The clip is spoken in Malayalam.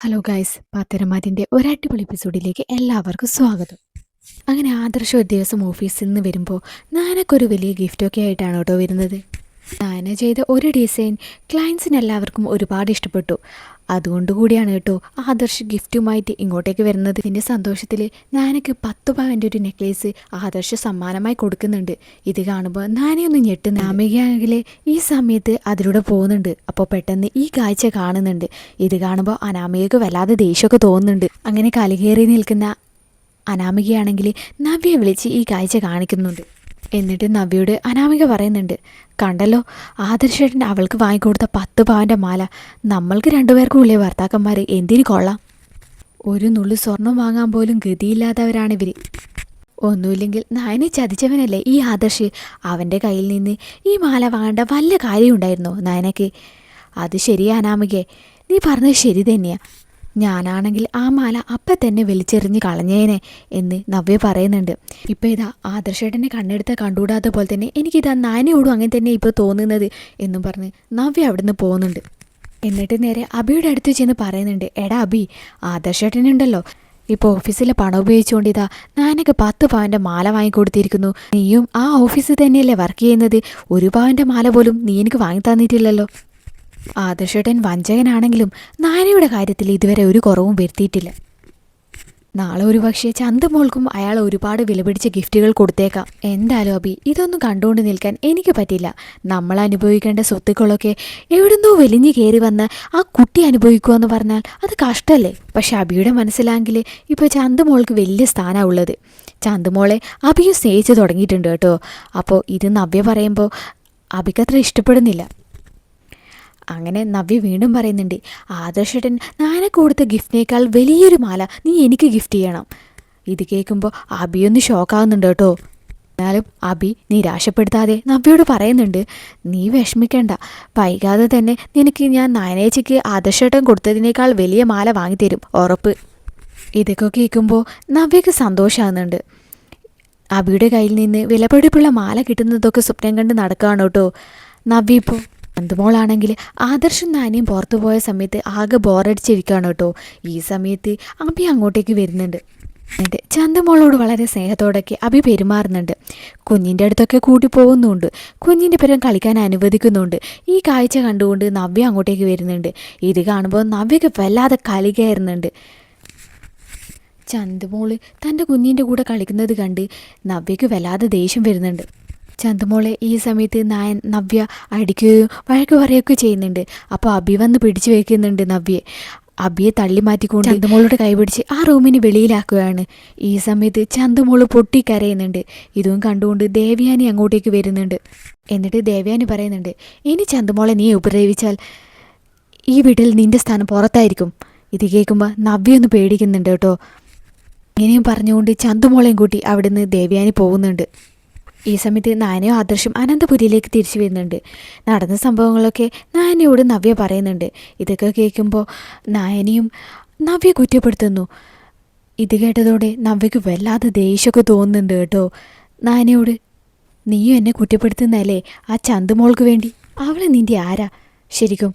ഹലോ ഗൈസ് പാത്തരമാറ്റിന്റെ ഒരടിപൊളി എപ്പിസോഡിലേക്ക് എല്ലാവർക്കും സ്വാഗതം. അങ്ങനെ ആദർശം ഒരു ദിവസം ഓഫീസിൽ നിന്ന് വരുമ്പോൾ നാനൊക്കെ വലിയ ഗിഫ്റ്റൊക്കെ ആയിട്ടാണ് കേട്ടോ വരുന്നത്. നാന ചെയ്ത ഒരു ഡിസൈൻ ക്ലയൻസിന് എല്ലാവർക്കും ഒരുപാട് ഇഷ്ടപ്പെട്ടു. അതുകൊണ്ട് കൂടിയാണ് കേട്ടോ ആദർശ് ഗിഫ്റ്റുമായിട്ട് ഇങ്ങോട്ടേക്ക് വരുന്നത്. ഇതിന്റെ സന്തോഷത്തിൽ നാനയ്ക്ക് പത്ത് പവന്റെ ഒരു നെക്ലേസ് ആദർശ് സമ്മാനമായി കൊടുക്കുന്നുണ്ട്. ഇത് കാണുമ്പോൾ നാനയൊന്ന് ഞെട്ട് നാമികയാണെങ്കിൽ ഈ സമയത്ത് അതിലൂടെ പോകുന്നുണ്ട്. അപ്പോൾ പെട്ടെന്ന് ഈ കാഴ്ച കാണുന്നുണ്ട്. ഇത് കാണുമ്പോൾ അനാമികക്ക് വല്ലാതെ ദേഷ്യമൊക്കെ തോന്നുന്നുണ്ട്. അങ്ങനെ കലകേറി നിൽക്കുന്ന അനാമികയാണെങ്കിൽ നവ്യെ വിളിച്ച് ഈ കാഴ്ച കാണിക്കുന്നുണ്ട്. എന്നിട്ട് നവ്യോട് അനാമിക പറയുന്നുണ്ട് കണ്ടല്ലോ ആദർശേട്ടൻ അവൾക്ക് വാങ്ങിക്കൊടുത്ത പത്ത് പവന്റെ മാല. നമ്മൾക്ക് രണ്ടുപേർക്കും ഉള്ളേ ഭർത്താക്കന്മാർ എന്തിനു കൊള്ളാം? ഒരു നുള്ളു സ്വർണം വാങ്ങാൻ പോലും ഗതിയില്ലാത്തവരാണിവർ ഒന്നുമില്ലെങ്കിൽ നായനെ ചതിച്ചവനല്ലേ ഈ ആദർശ്? അവന്റെ കയ്യിൽ നിന്ന് ഈ മാല വാങ്ങേണ്ട വല്ല കാര്യമുണ്ടായിരുന്നോ നായനക്ക്? അത് ശരിയാ അനാമികെ. നീ പറഞ്ഞത് ശരി തന്നെയാ. ഞാനാണെങ്കിൽ ആ മാല അപ്പം തന്നെ വലിച്ചെറിഞ്ഞ് കളഞ്ഞേനെ എന്ന് നവ്യ പറയുന്നുണ്ട്. ഇപ്പം ഇതാ ആദർശേട്ടനെ കണ്ണെടുത്ത കണ്ടുകൂടാത്ത പോലെ തന്നെ എനിക്കിതാ നാനയോടും അങ്ങനെ തന്നെ ഇപ്പോൾ തോന്നുന്നത് എന്നും പറഞ്ഞ് നവ്യ അവിടുന്ന് പോകുന്നുണ്ട് എന്നിട്ട് നേരെ അബിയുടെ അടുത്ത് ചെന്ന് പറയുന്നുണ്ട് എടാ അബി ആദർശേട്ടനുണ്ടല്ലോ. ഇപ്പോൾ ഓഫീസിലെ പണം ഉപയോഗിച്ചുകൊണ്ട് ഇതാ നാനക്ക് പത്ത് പവന്റെ മാല വാങ്ങിക്കൊടുത്തിരിക്കുന്നു. നീയും ആ ഓഫീസിൽ തന്നെയല്ലേ വർക്ക് ചെയ്യുന്നത്? ഒരു പവന്റെ മാല പോലും നീ എനിക്ക് വാങ്ങി തന്നിട്ടില്ലല്ലോ. ആദർശേട്ടൻ വഞ്ചകനാണെങ്കിലും നാനയുടെ കാര്യത്തിൽ ഇതുവരെ ഒരു കുറവും വരുത്തിയിട്ടില്ല. നാളെ ഒരു പക്ഷേ ചന്തമോൾക്കും അയാൾ ഒരുപാട് വിലപിടിച്ച ഗിഫ്റ്റുകൾ കൊടുത്തേക്കാം. എന്തായാലും അബി ഇതൊന്നും കണ്ടുകൊണ്ട് നിൽക്കാൻ എനിക്ക് പറ്റില്ല. നമ്മൾ അനുഭവിക്കേണ്ട സ്വത്തുക്കളൊക്കെ എവിടുന്നോ വലിഞ്ഞു കയറി വന്ന് ആ കുട്ടി അനുഭവിക്കുക എന്ന് പറഞ്ഞാൽ അത് കഷ്ടമല്ലേ പക്ഷെ അബിയുടെ മനസ്സിലാങ്കിൽ ഇപ്പോൾ ചന്തമോൾക്ക് വലിയ സ്ഥാനമാണ് ഉള്ളത്. ചന്തമോളെ അബിയും സ്നേഹിച്ചു തുടങ്ങിയിട്ടുണ്ട് കേട്ടോ. അപ്പോൾ ഇത് നവ്യ പറയുമ്പോൾ അബിക്കത്ര ഇഷ്ടപ്പെടുന്നില്ല. അങ്ങനെ നവ്യ വീണ്ടും പറയുന്നുണ്ട് ആദർശേട്ടൻ നാനെ കൊടുത്ത ഗിഫ്റ്റിനേക്കാൾ വലിയൊരു മാല നീ എനിക്ക് ഗിഫ്റ്റ് ചെയ്യണം. ഇത് കേൾക്കുമ്പോൾ അബിയൊന്ന് ഷോക്കാവുന്നുണ്ട് കേട്ടോ. എന്നാലും അബി നിരാശപ്പെടുത്താതെ നവ്യോട് പറയുന്നുണ്ട് നീ വിഷമിക്കണ്ട വൈകാതെ തന്നെ നിനക്ക് ഞാൻ നായനേച്ചയ്ക്ക് ആദർശേട്ടൻ കൊടുത്തതിനേക്കാൾ വലിയ മാല വാങ്ങിത്തരും ഉറപ്പ്. ഇതൊക്കെ കേൾക്കുമ്പോൾ നവ്യക്ക് സന്തോഷമാകുന്നുണ്ട് അബിയുടെ കയ്യിൽ നിന്ന് വിലപിടിപ്പുള്ള മാല കിട്ടുന്നതൊക്കെ സ്വപ്നം കണ്ട് നടക്കുകയാണ് കേട്ടോ. നവ്യ ഇപ്പോൾ ചന്തുമോളാണെങ്കിൽ ആദർശം നാനിയും പുറത്തു പോയ സമയത്ത് ആകെ ബോറടിച്ചിരിക്കുകയാണ് കേട്ടോ. ഈ സമയത്ത് അബി അങ്ങോട്ടേക്ക് വരുന്നുണ്ട്. എന്നിട്ട് ചന്തമോളോട് വളരെ സ്നേഹത്തോടൊക്കെ അബി പെരുമാറുന്നുണ്ട്. കുഞ്ഞിന്റെ അടുത്തൊക്കെ കൂട്ടി പോകുന്നുണ്ട്. കുഞ്ഞിന്റെ പേരും കളിക്കാൻ അനുവദിക്കുന്നുണ്ട്. ഈ കാഴ്ച കണ്ടുകൊണ്ട് നവ്യ അങ്ങോട്ടേക്ക് വരുന്നുണ്ട്. ഇത് കാണുമ്പോൾ നവ്യക്ക് വല്ലാതെ കളി കയറുന്നുണ്ട് ചന്തുമോൾ തന്റെ കുഞ്ഞിന്റെ കൂടെ കളിക്കുന്നത് കണ്ട് നവ്യക്ക് വല്ലാതെ ദേഷ്യം വരുന്നുണ്ട്. ചന്തുമോളെ ഈ സമയത്ത് നായൻ നവ്യ അടിക്കുകയും വഴക്ക് പറയുകയൊക്കെ ചെയ്യുന്നുണ്ട്. അപ്പോൾ അബി വന്ന് പിടിച്ചു വയ്ക്കുന്നുണ്ട് നവ്യെ. അബിയെ തള്ളി മാറ്റിക്കൊണ്ട് ചന്തുമോളോട് കൈപിടിച്ച് ആ റൂമിന് വെളിയിലാക്കുകയാണ്. ഈ സമയത്ത് ചന്തുമോൾ പൊട്ടിക്കരയുന്നുണ്ട്. ഇതും കണ്ടുകൊണ്ട് ദേവ്യാനി അങ്ങോട്ടേക്ക് വരുന്നുണ്ട്. എന്നിട്ട് ദേവ്യാനി പറയുന്നുണ്ട് ഇനി ചന്തുമോളെ നീ ഉപദ്രവിച്ചാൽ ഈ വീട്ടിൽ നിന്റെ സ്ഥാനം പുറത്തായിരിക്കും. ഇത് കേൾക്കുമ്പോൾ നവ്യ ഒന്ന് പേടിക്കുന്നുണ്ട് കേട്ടോ. ഇങ്ങനെയും പറഞ്ഞുകൊണ്ട് ചന്തുമോളെയും കൂട്ടി അവിടുന്ന് ദേവ്യാനി പോകുന്നുണ്ട്. ഈ സമയത്ത് നാനയും ആദർശം അനന്തപുരിയിലേക്ക് തിരിച്ചു വരുന്നുണ്ട്. നടന്ന സംഭവങ്ങളൊക്കെ നാനയോട് നവ്യ പറയുന്നുണ്ട്. ഇതൊക്കെ കേൾക്കുമ്പോൾ നായനയും നവ്യ കുറ്റപ്പെടുത്തുന്നു. ഇത് കേട്ടതോടെ നവ്യക്ക് വല്ലാതെ ദേഷ്യമൊക്കെ തോന്നുന്നുണ്ട് കേട്ടോ. നായനയോട് നീയും എന്നെ കുറ്റപ്പെടുത്തുന്നല്ലേ ആ ചന്തുമോൾക്ക് വേണ്ടി? അവളെ നിന്റെ ആരാ? ശരിക്കും